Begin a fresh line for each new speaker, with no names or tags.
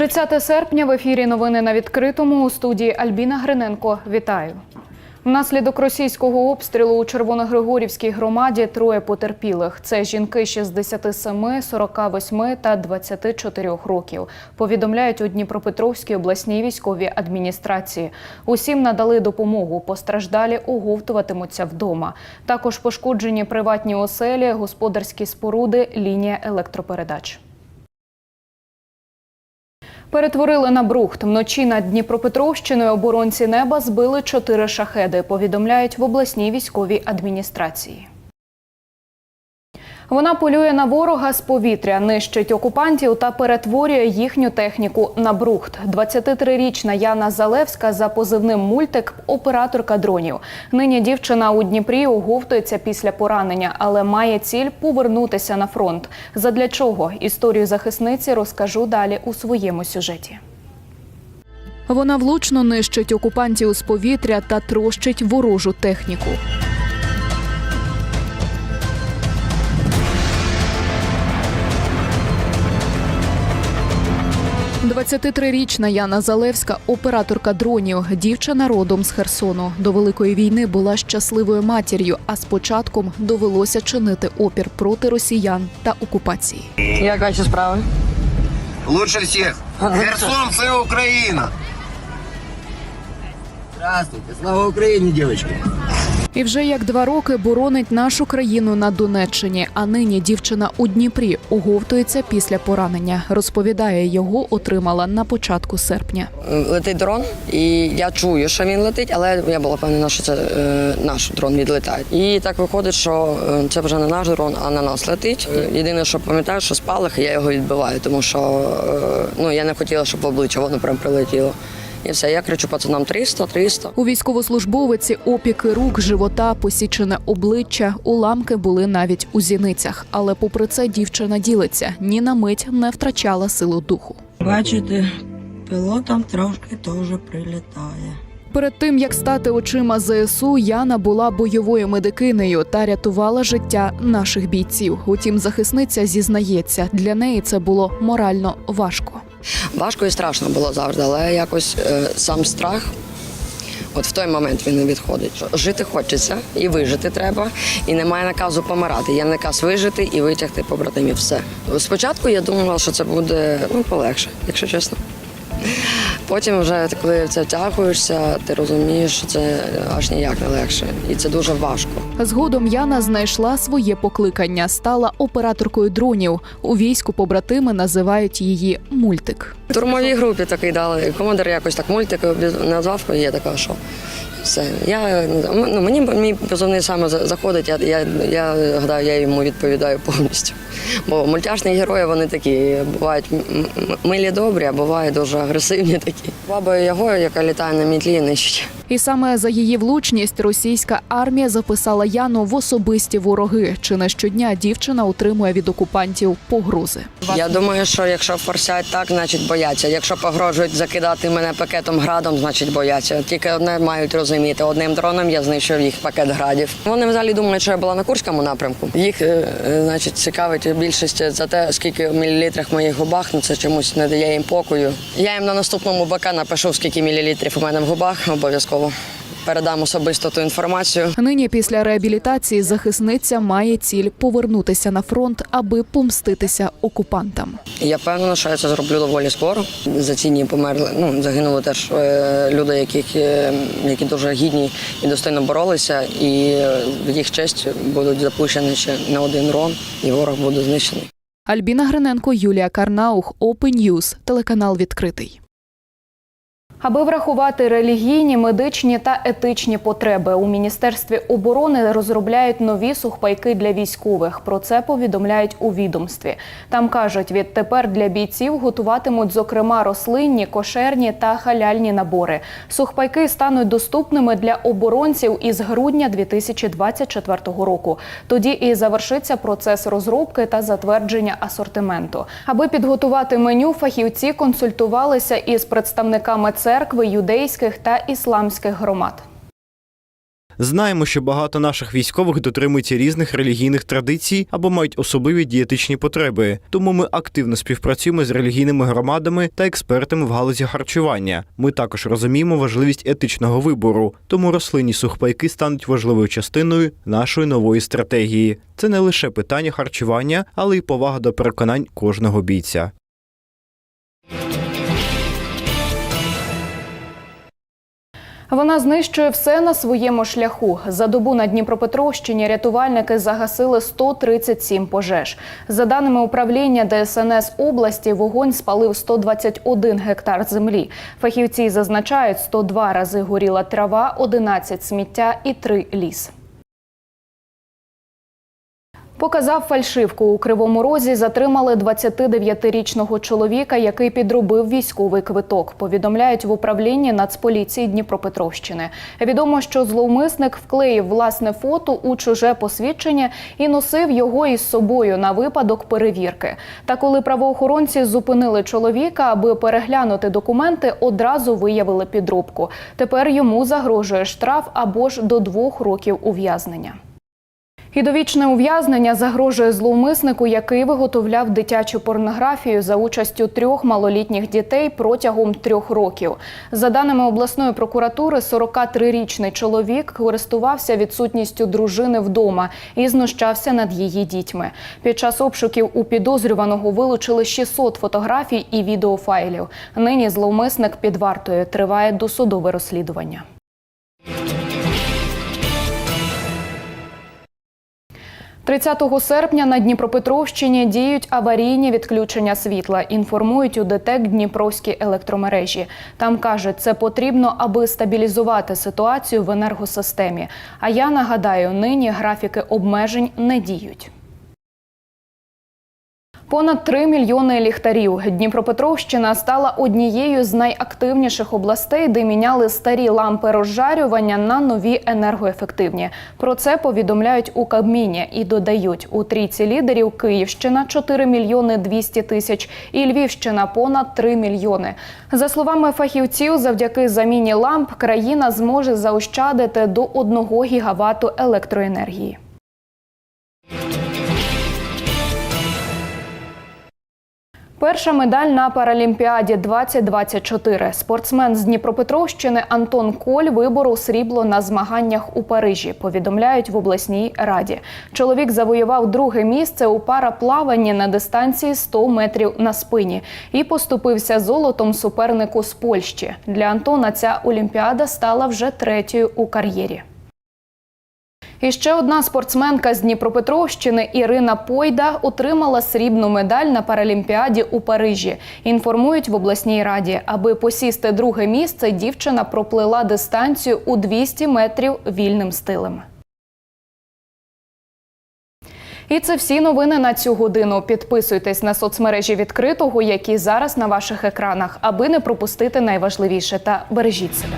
30 серпня в ефірі новини на відкритому у студії Альбіна Гриненко. Вітаю. Внаслідок російського обстрілу у Червоногригорівській громаді троє потерпілих. Це жінки 67, 48 та 24 років. Повідомляють у Дніпропетровській обласній військовій адміністрації. Усім надали допомогу. Постраждалі оговтуватимуться вдома. Також пошкоджені приватні оселі, господарські споруди, лінія електропередач. Перетворили на брухт. Вночі над Дніпропетровщиною оборонці неба збили чотири шахеди, повідомляють в обласній військовій адміністрації. Вона полює на ворога з повітря, нищить окупантів та перетворює їхню техніку на брухт. 23-річна Яна Залевська за позивним мультик операторка дронів. Нині дівчина у Дніпрі оговтується після поранення, але має ціль повернутися на фронт. Задля чого історію захисниці розкажу далі у своєму сюжеті. Вона влучно нищить окупантів з повітря та трощить ворожу техніку. 23-річна Яна Залевська операторка дронів. Дівчина родом з Херсону. До великої війни була щасливою матір'ю, а з початком довелося чинити опір проти росіян та окупації.
Як ваші справи?
Лучше всех. Херсон, це Україна. Здравствуйте, слава Україні, девочки.
І вже як два роки боронить нашу країну на Донеччині. А нині дівчина у Дніпрі оговтується після поранення. Розповідає, його отримала на початку серпня.
Летить дрон, і я чую, що він летить, але я була впевнена, що це е, наш дрон відлітає. І так виходить, що е, це вже не наш дрон, а на нас летить. Єдине, що пам'ятаю, що спалах, я його відбиваю, тому що е, ну я не хотіла, щоб в обличчя воно прям прилетіло. І все, я кричу пацанам 300, 300.
У військовослужбовиці опіки рук, живота, посічене обличчя, уламки були навіть у зіницях. Але попри це дівчина ділиться ні на мить не втрачала силу духу.
Бачите, пілотам трошки теж прилітає.
Перед тим як стати очима ЗСУ, Яна була бойовою медикинею та рятувала життя наших бійців. Утім, захисниця зізнається, для неї це було морально важко.
Важко і страшно було завжди, але якось е, сам страх. От в той момент він не відходить. Жити хочеться і вижити треба, і немає наказу помирати. Є наказ вижити і витягти побратимів. Все. Спочатку я думала, що це буде ну, полегше, якщо чесно. Потім, вже коли в це втягуєшся, ти розумієш, що це аж ніяк не легше, і це дуже важко.
Згодом Яна знайшла своє покликання, стала операторкою дронів. У війську побратими називають її мультик.
В турмовій групі такий дали. Командир якось так мультик назвав, і я така, що все. Я ну мені мій позивний саме заходить. Я, я, я гадаю, я йому відповідаю повністю. Бо мультяшні герої вони такі бувають милі добрі, а бувають дуже агресивні такі. Баба його, яка літає на мітлі, нищить.
І саме за її влучність російська армія записала Яну в особисті вороги. Чи не щодня дівчина отримує від окупантів погрози.
Я думаю, що якщо форсять так, значить бояться. Якщо погрожують закидати мене пакетом градом, значить бояться. Тільки одне мають розуміти. Одним дроном я знищив їх пакет градів. Вони взагалі думають, що я була на Курському напрямку. Їх, е, е, значить, цікавить більшість за те, скільки в мілілітрах в моїх губах. Ну це чомусь не дає їм покою. Я їм на наступному БК напишу, скільки мілілітрів у мене в губах обов'язково. Передам особисто ту інформацію.
Нині після реабілітації захисниця має ціль повернутися на фронт, аби помститися окупантам.
Я впевнена, що я це зроблю доволі скоро. За ці дні померли. Ну загинули теж е, люди, яких е, які дуже гідні і достойно боролися, і е, в їх честь будуть запущені ще не один дрон, і ворог буде знищений.
Альбіна Гриненко, Юлія Карнаух, Open News, телеканал відкритий. Аби врахувати релігійні, медичні та етичні потреби у міністерстві оборони розробляють нові сухпайки для військових. Про це повідомляють у відомстві. Там кажуть, відтепер для бійців готуватимуть зокрема рослинні, кошерні та халяльні набори. Сухпайки стануть доступними для оборонців із грудня 2024 року. Тоді і завершиться процес розробки та затвердження асортименту. Аби підготувати меню, фахівці консультувалися із представниками церкви, юдейських та ісламських громад.
Знаємо, що багато наших військових дотримуються різних релігійних традицій або мають особливі дієтичні потреби. Тому ми активно співпрацюємо з релігійними громадами та експертами в галузі харчування. Ми також розуміємо важливість етичного вибору, тому рослинні сухпайки стануть важливою частиною нашої нової стратегії. Це не лише питання харчування, але й повага до переконань кожного бійця.
Вона знищує все на своєму шляху. За добу на Дніпропетровщині рятувальники загасили 137 пожеж. За даними управління ДСНС області, вогонь спалив 121 гектар землі. Фахівці зазначають, 102 рази горіла трава, 11 сміття і 3 ліс. Показав фальшивку у Кривому Розі. Затримали 29-річного чоловіка, який підробив військовий квиток. Повідомляють в управлінні Нацполіції Дніпропетровщини. Відомо, що зловмисник вклеїв власне фото у чуже посвідчення і носив його із собою на випадок перевірки. Та коли правоохоронці зупинили чоловіка, аби переглянути документи, одразу виявили підробку. Тепер йому загрожує штраф або ж до двох років ув'язнення. І довічне ув'язнення загрожує зловмиснику, який виготовляв дитячу порнографію за участю трьох малолітніх дітей протягом трьох років. За даними обласної прокуратури, 43-річний чоловік користувався відсутністю дружини вдома і знущався над її дітьми. Під час обшуків у підозрюваного вилучили 600 фотографій і відеофайлів. Нині зловмисник під вартою триває досудове розслідування. – 30 серпня на Дніпропетровщині діють аварійні відключення світла. Інформують у ДТЕК Дніпровські електромережі. Там кажуть, це потрібно, аби стабілізувати ситуацію в енергосистемі. А я нагадаю, нині графіки обмежень не діють. Понад 3 мільйони ліхтарів. Дніпропетровщина стала однією з найактивніших областей, де міняли старі лампи розжарювання на нові енергоефективні. Про це повідомляють у Кабміні і додають у трійці лідерів Київщина 4 мільйони 200 тисяч і Львівщина понад 3 мільйони. За словами фахівців, завдяки заміні ламп країна зможе заощадити до 1 гігавату електроенергії. Перша медаль на Паралімпіаді 2024. Спортсмен з Дніпропетровщини Антон Коль виборов срібло на змаганнях у Парижі. Повідомляють в обласній раді. Чоловік завоював друге місце у параплаванні на дистанції 100 метрів на спині і поступився золотом супернику з Польщі. Для Антона ця олімпіада стала вже третьою у кар'єрі. І ще одна спортсменка з Дніпропетровщини Ірина Пойда отримала срібну медаль на Паралімпіаді у Парижі. Інформують в обласній раді, аби посісти друге місце, дівчина проплила дистанцію у 200 метрів вільним стилем. І це всі новини на цю годину. Підписуйтесь на соцмережі відкритого, які зараз на ваших екранах, аби не пропустити найважливіше та бережіть себе.